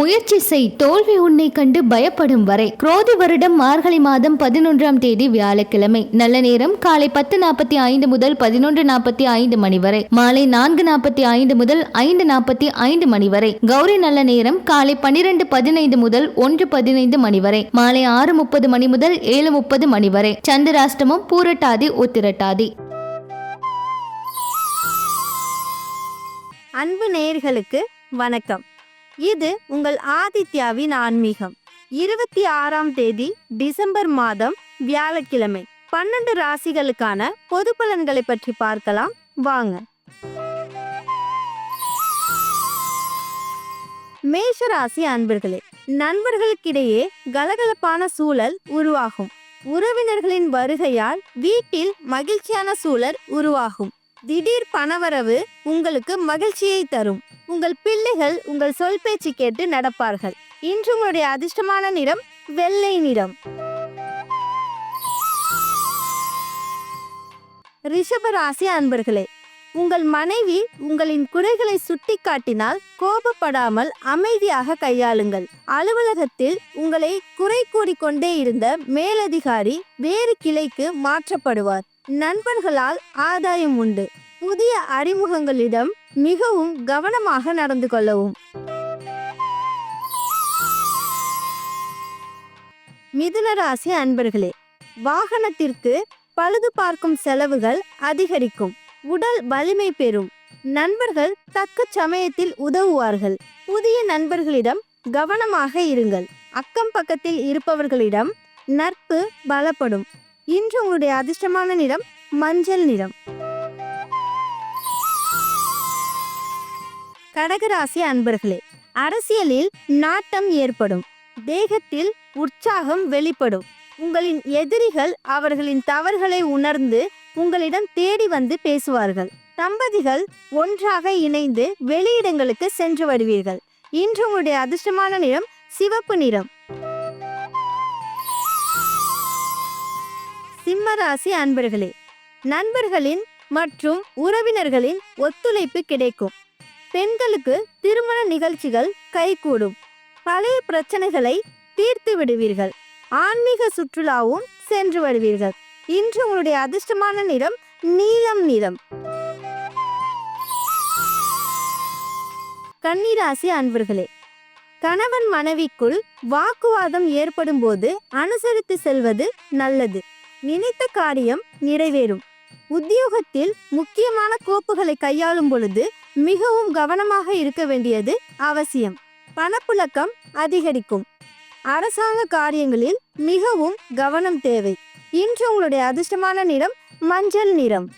முயற்சி செய். தோல்வி உன்னை கண்டு பயப்படும் வரை. குரோதி வருடம் மார்கழி மாதம் பதினொன்றாம் தேதி வியாழக்கிழமை. நல்ல நேரம் காலை பத்து நாற்பத்தி ஐந்து முதல் பதினொன்று நாற்பத்தி ஐந்து மணி வரை. மாலை நான்கு நாற்பத்தி ஐந்து முதல் ஐந்து நாற்பத்தி ஐந்து மணி வரை. கௌரி நல்ல நேரம் காலை பன்னிரண்டு பதினைந்து முதல் ஒன்று பதினைந்து மணி வரை. மாலை ஆறு முப்பது மணி முதல் ஏழு முப்பது மணி வரை. சந்திராஷ்டமம் பூரட்டாதி உத்திரட்டாதி. அன்பு நேயர்களுக்கு வணக்கம். இது உங்கள் ஆதித்யாவின் ஆன்மீகம். இருபத்தி ஆறாம் தேதி டிசம்பர் மாதம் வியாழக்கிழமை. பன்னெண்டு ராசிகளுக்கான பொது பலன்களை பற்றி பார்க்கலாம். வாங்க. மேஷ ராசி அன்பர்களே நண்பர்களுக்கிடையே கலகலப்பான சூழல் உருவாகும். உறவினர்களின் வருகையால் வீட்டில் மகிழ்ச்சியான சூழல் உருவாகும். திடீர் பணவரவு உங்களுக்கு மகிழ்ச்சியை தரும். உங்கள் பிள்ளைகள் உங்கள் சொல் பேச்சு கேட்டு நடப்பார்கள். இன்று உங்களுடைய அதிர்ஷ்டமான நிறம் வெள்ளை நிறம். ரிஷபராசி அன்பர்களே உங்கள் மனைவி உங்களின் குறைகளை சுட்டிக்காட்டினால் கோபப்படாமல் அமைதியாக கையாளுங்கள். அலுவலகத்தில் உங்களை குறை கூறிக்கொண்டே இருந்த மேலதிகாரி வேறு கிளைக்கு மாற்றப்படுவார். நண்பர்களால் ஆதாயம் உண்டு. புதிய அறிமுகங்களிடம் மிகவும் கவனமாக நடந்து கொள்ளவும். மிதுனராசி அன்பர்களே வாகனத்திற்கு பழுது பார்க்கும் செலவுகள் அதிகரிக்கும். உடல் வலிமை பெறும். நண்பர்கள் தக்க சமயத்தில் உதவுவார்கள். புதிய நண்பர்களிடம் கவனமாக இருங்கள். அக்கம் பக்கத்தில் இருப்பவர்களிடம் நட்பு பலப்படும். இன்று உங்களுடைய அதிர்ஷ்டமான நிறம் மஞ்சள் நிறம். கடகராசி அன்பர்களே அரசியலில் நாட்டம் ஏற்படும். தேகத்தில் உற்சாகம் வெளிப்படும். உங்களின் எதிரிகள் அவர்களின் தவறுகளை உணர்ந்து உங்களிடம் தேடி வந்து பேசுவார்கள். தம்பதிகள் ஒன்றாக இணைந்து வெளியிடங்களுக்கு சென்று வருவீர்கள். இன்று உங்களுடைய அதிர்ஷ்டமான நிறம் சிவப்பு நிறம். சிம்மராசி அன்பர்களே நண்பர்களின் மற்றும் உறவினர்களின் ஒத்துழைப்பு கிடைக்கும். பெண்களுக்கு திருமண நிகழ்ச்சிகள் கைகூடும். பழைய பிரச்சனைகளை தீர்த்து விடுவீர்கள். ஆன்மீக சுற்றுலாவும் சென்று வருவீர்கள். இன்று உங்களுடைய அதிர்ஷ்டமான நிறம் நீலம் நிறம். கன்னிராசி அன்பர்களே கணவன் மனைவிக்குள் வாக்குவாதம் ஏற்படும் போது அனுசரித்து செல்வது நல்லது. நினைத்த காரியம் நிறைவேறும். உத்தியோகத்தில் முக்கியமான கோப்புகளை கையாளும் பொழுது மிகவும் கவனமாக இருக்க வேண்டியது அவசியம். பணப்புழக்கம் அதிகரிக்கும். அரசாங்க காரியங்களில் மிகவும் கவனம் தேவை. இன்று உங்களுடைய அதிர்ஷ்டமான நிறம் மஞ்சள் நிறம்.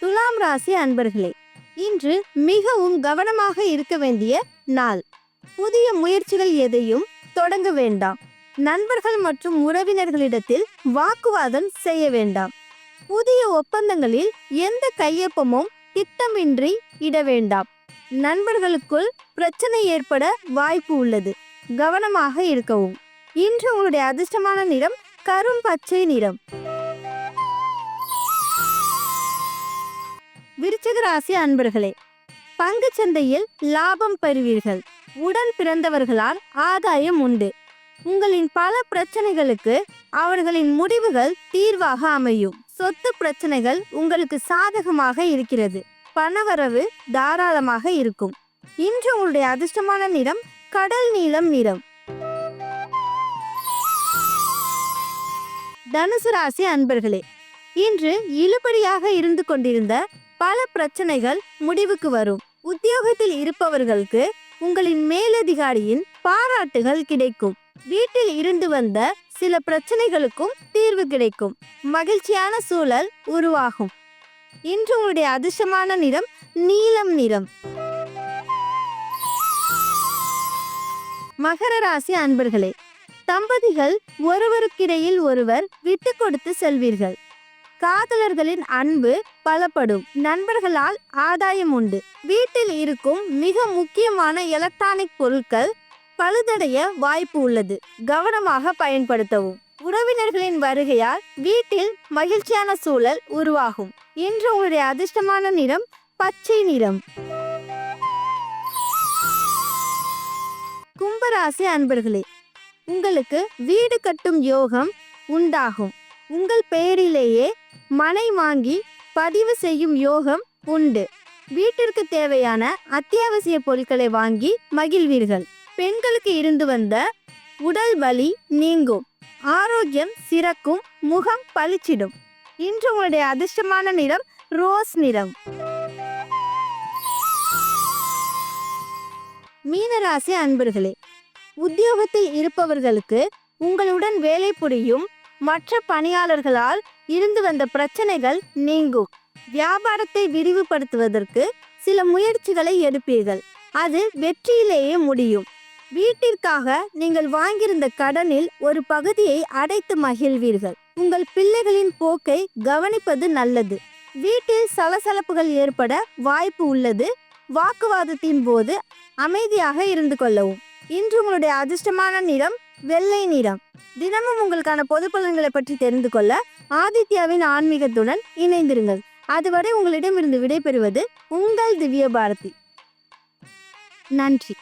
துலாம் ராசி அன்பர்களே இன்று மிகவும் கவனமாக இருக்க வேண்டிய நாள். புதிய முயற்சிகள் எதையும் தொடங்க வேண்டாம். நண்பர்கள் மற்றும் உறவினர்களிடத்தில் வாக்குவாதம் செய்ய வேண்டாம். புதிய ஒப்பந்தங்களில் எந்த கையொப்பமும் திட்டமின்றி இட வேண்டாம். நண்பர்களுக்குள் பிரச்சனை ஏற்பட வாய்ப்பு உள்ளது. கவனமாக இருக்கவும். இன்று உங்களுடைய அதிர்ஷ்டமான நிறம் கரும் பச்சை நிறம். விருச்சிக ராசி அன்பர்களே பங்கு சந்தையில் லாபம் பெறுவீர்கள். உடன் பிறந்தவர்களால் ஆதாயம் உண்டு. உங்களின் பல பிரச்சனைகளுக்கு அவர்களின் முடிவுகள் தீர்வாக அமையும். சொத்து பிரச்சனைகள் உங்களுக்கு சாதகமாக இருக்கிறது. பணவரவு தாராளமாக இருக்கும். இன்று உங்களுடைய அதிர்ஷ்டமான நிறம் கடல் நீளம் நிறம். தனுசு ராசி அன்பர்களே இன்று இழுபடியாக இருந்து கொண்டிருந்த பல பிரச்சனைகள் முடிவுக்கு வரும். உத்தியோகத்தில் இருப்பவர்களுக்கு உங்களின் மேலதிகாரியின் பாராட்டுகள் கிடைக்கும். வீட்டில் இருந்து வந்த சில பிரச்சனைகளுக்கும் தீர்வு கிடைக்கும். மகிழ்ச்சியான சூழல் உருவாகும். இன்று உங்களுடைய அதிர்ஷ்டமான நிறம் நீலம் நிறம். மகர ராசி அன்பர்களே தம்பதிகள் ஒருவருக்கிடையில் ஒருவர் விட்டு கொடுத்து செல்வீர்கள். காதலர்களின் அன்பு பலப்படும். நண்பர்களால் ஆதாயம் உண்டு. வீட்டில் இருக்கும் மிக முக்கியமான எலக்ட்ரானிக் பொருட்கள் பழுதடைய வாய்ப்பு உள்ளது. கவனமாக பயன்படுத்தவும். உறவினர்களின் வருகையால் வீட்டில் மகிழ்ச்சியான சூழல் உருவாகும். இன்று உங்களுடைய அதிர்ஷ்டமான நிறம் பச்சை நிறம். கும்பராசி அன்பர்களே உங்களுக்கு வீடு கட்டும் யோகம் உண்டாகும். உங்கள் பெயரிலேயே மனை வாங்கி பதிவு செய்யும் யோகம் உண்டு. வீட்டிற்கு தேவையான அத்தியாவசிய பொருட்களை வாங்கி மகிழ்வீர்கள். பெண்களுக்கு இருந்து வந்த உடல் வலி நீங்கும். ஆரோக்கியம் சிறக்கும் முகம் பளிச்சிடும். இன்று உங்களுடைய அதிர்ஷ்டமான நிறம் ரோஸ் நிறம். மீனராசி அன்பர்களே உத்தியோகத்தில் இருப்பவர்களுக்கு உங்களுடன் வேலை புரியும் மற்ற பணியாளர்களால் இருந்து வந்த பிரச்சனைகள் நீங்கும். வியாபாரத்தை விரிவுபடுத்துவதற்கு சில முயற்சிகளை எடுப்பீர்கள். அது வெற்றியிலேயே முடியும். வீட்டிற்காக நீங்கள் வாங்கியிருந்த கடனில் ஒரு பகுதியை அடைத்து மகிழ்வீர்கள். உங்கள் பிள்ளைகளின் போக்கை கவனிப்பது நல்லது. வீட்டில் சலசலப்புகள் ஏற்பட வாய்ப்பு உள்ளது. வாக்குவாதத்தின் போது அமைதியாக இருந்து கொள்ளவும். இன்று உங்களுடைய அதிர்ஷ்டமான நிறம் வெள்ளை நிறம். தினமும் உங்களுக்கான பொது பலன்களை பற்றி தெரிந்து கொள்ள ஆதித்யாவின் ஆன்மீகத்துடன் இணைந்திருங்கள். அதுவரை உங்களிடமிருந்து விடைபெறுவது உங்கள் திவ்ய பாரதி நன்றி.